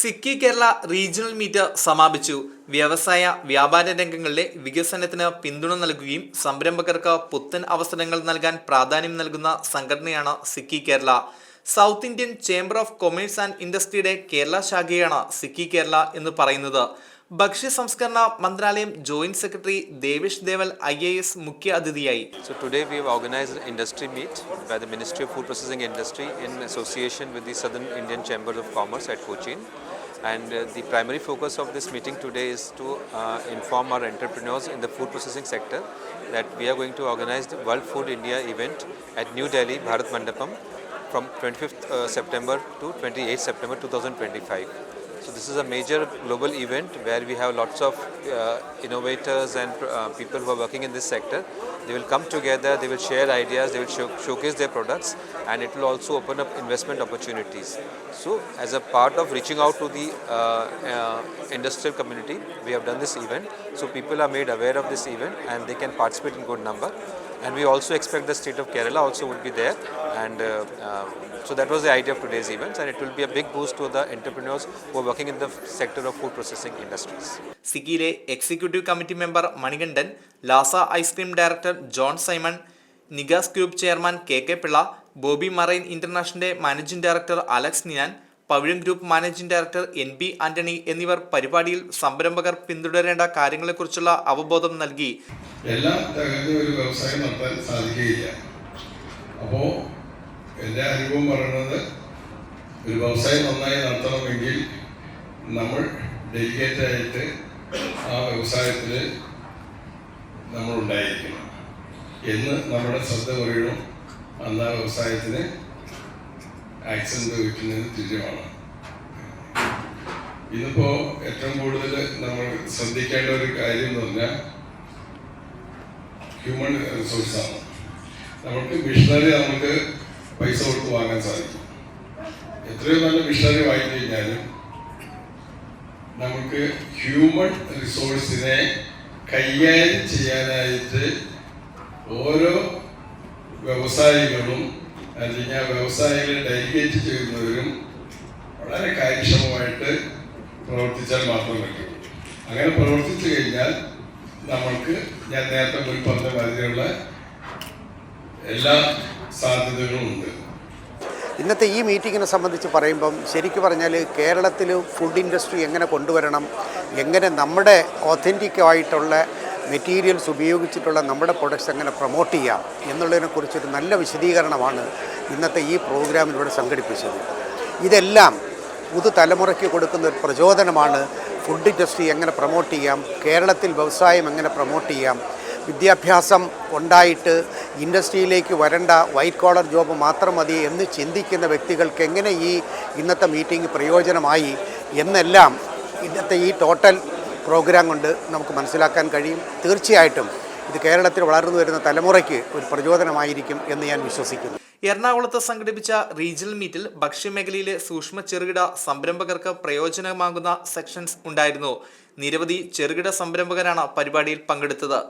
Sikki Kerala regional meet സമാപിച്ചു. വ്യവസായ വ്യാപാര രംഗങ്ങളിലെ വികസനത്തിന് പിന്തുണ നൽകുകയും സംരംഭകർക്ക് പുത്തൻ അവസരങ്ങൾ നൽകാൻ പ്രാധാന്യം നൽകുന്ന സംഘടനയാണ് SICCI Kerala. South Indian chamber of commerce and ഇൻഡസ്ട്രിയുടെ Kerala ശാഖയാണ് സിക്കി കേരള എന്ന് പറയുന്നത്. ഭക്ഷ്യ സംസ്കരണ മന്ത്രാലയം joint secretary Devesh Deval I A S മുഖ്യ അതിഥിയായി So today we have organized an industry meet by the Ministry of Food Processing Industry in association with the Southern Indian Chambers of Commerce at Cochin. And uh, the primary focus of this meeting today is to uh, inform our entrepreneurs in the food processing sector that we are going to organize the World Food India event at New Delhi, Bharat Mandapam from 25th uh, September to 28th September 2025. So this is a major global event where we have lots of uh, innovators and uh, people who are working in this sector. They will come together, they will share ideas, they will show, showcase their products and it will also open up investment opportunities. So as a part of reaching out to the uh, uh, industrial community, we have done this event. So people are made aware of this event and they can participate in good number. And we also expect the state of Kerala also would be there. And uh, uh, so that was the idea of today's events, and it will be a big boost to the entrepreneurs who are working in the sector of food processing industries. സിഗിയിലെ executive committee member Manikandan Lasa ice cream director John Simon Nigas group chairman K K Pillai Bobby marine ഇന്റർനാഷണലിന്റെ managing director Alex Niyan Pavizham group managing director N B Antony എന്നിവർ പരിപാടിയിൽ സംരംഭകർ പിന്തുടരേണ്ട കാര്യങ്ങളെക്കുറിച്ചുള്ള അവബോധം നൽകി. എല്ലാം തകർന്ന് ഒരു വ്യവസായം നടത്താൻ സാധിക്കുകയില്ല. അപ്പോൾ എന്റെ അനുഭവം പറയുന്നത് ഒരു വ്യവസായം നന്നായി നടത്തണമെങ്കിൽ നമ്മൾ ഡെലിഗേറ്റ് ആയിട്ട് ആ വ്യവസായത്തിൽ നമ്മൾ ഉണ്ടായിരിക്കണം. എന്ന് നമ്മുടെ ശ്രദ്ധ പറയണം അന്ന് ആ വ്യവസായത്തിന് ആക്സിഡന്റ് വയ്ക്കുന്നതിന് തുല്യമാണ് ഇന്നിപ്പോ ഏറ്റവും കൂടുതൽ നമ്മൾ ശ്രദ്ധിക്കേണ്ട ഒരു കാര്യം എന്ന് പറഞ്ഞാൽ ഹ്യൂമൻ റിസോഴ്സാണ് നമുക്ക് മിഷണറി നമുക്ക് പൈസ കൊടുത്ത് വാങ്ങാൻ സാധിക്കും. എത്രയോ നല്ല മിഷണറി വാങ്ങി കഴിഞ്ഞാലും നമുക്ക് ഹ്യൂമൻ റിസോഴ്സിനെ കൈകാര്യം ചെയ്യാനായിട്ട് ഓരോ വ്യവസായികളും ആ വ്യവസായികളെ ഡെലിഗേറ്റ് ചെയ്യുന്നവരും വളരെ കാര്യക്ഷമമായിട്ട് പ്രവർത്തിച്ചാൽ മാത്രം പറ്റും. അങ്ങനെ പ്രവർത്തിച്ചു കഴിഞ്ഞാൽ നമ്മൾക്ക് ഞാൻ നേരത്തെ മുൻ പറഞ്ഞ മാതിരിയുള്ള എല്ലാ സാധ്യതകളും ഉണ്ട്. ഇന്നത്തെ ഈ മീറ്റിങ്ങിനെ സംബന്ധിച്ച് പറയുമ്പം ശരിക്കും പറഞ്ഞാൽ കേരളത്തിൽ ഫുഡ് ഇൻഡസ്ട്രി എങ്ങനെ കൊണ്ടുവരണം എങ്ങനെ നമ്മുടെ ഒത്തന്റിക് ആയിട്ടുള്ള മെറ്റീരിയൽസ് ഉപയോഗിച്ചിട്ടുള്ള നമ്മുടെ പ്രൊഡക്ട്സ് എങ്ങനെ പ്രൊമോട്ട് ചെയ്യാം എന്നുള്ളതിനെക്കുറിച്ചൊരു നല്ല വിശദീകരണമാണ് ഇന്നത്തെ ഈ പ്രോഗ്രാമിലൂടെ സംഘടിപ്പിച്ചത്. ഇതെല്ലാം പുതുതലമുറയ്ക്ക് കൊടുക്കുന്ന ഒരു പ്രചോദനമാണ്. ഫുഡ് ഇൻഡസ്ട്രി എങ്ങനെ പ്രൊമോട്ട് ചെയ്യാം കേരളത്തിൽ വ്യവസായം എങ്ങനെ പ്രൊമോട്ട് ചെയ്യാം വിദ്യാഭ്യാസം ഉണ്ടായിട്ട് ഇൻഡസ്ട്രിയിലേക്ക് വരേണ്ട വൈറ്റ് കോളർ ജോബ് മാത്രം മതി എന്ന് ചിന്തിക്കുന്ന വ്യക്തികൾക്ക് എങ്ങനെ ഈ ഇന്നത്തെ മീറ്റിംഗ് പ്രയോജനമായി എന്നെല്ലാം ഇന്നത്തെ ഈ ടോട്ടൽ പ്രോഗ്രാം കൊണ്ട് നമുക്ക് മനസ്സിലാക്കാൻ കഴിയും. തീർച്ചയായിട്ടും ഇത് കേരളത്തിൽ വളർന്നു വരുന്ന തലമുറയ്ക്ക് ഒരു പ്രചോദനമായിരിക്കും എന്ന് ഞാൻ വിശ്വസിക്കുന്നു. എറണാകുളത്ത് സംഘടിപ്പിച്ച റീജിയണൽ മീറ്റിൽ ഭക്ഷ്യമേഖലയിലെ സൂക്ഷ്മ ചെറുകിട സംരംഭകർക്ക് പ്രയോജനമാകുന്ന സെക്ഷൻസ് ഉണ്ടായിരുന്നു. നിരവധി ചെറുകിട സംരംഭകരാണ് പരിപാടിയിൽ പങ്കെടുത്തത്.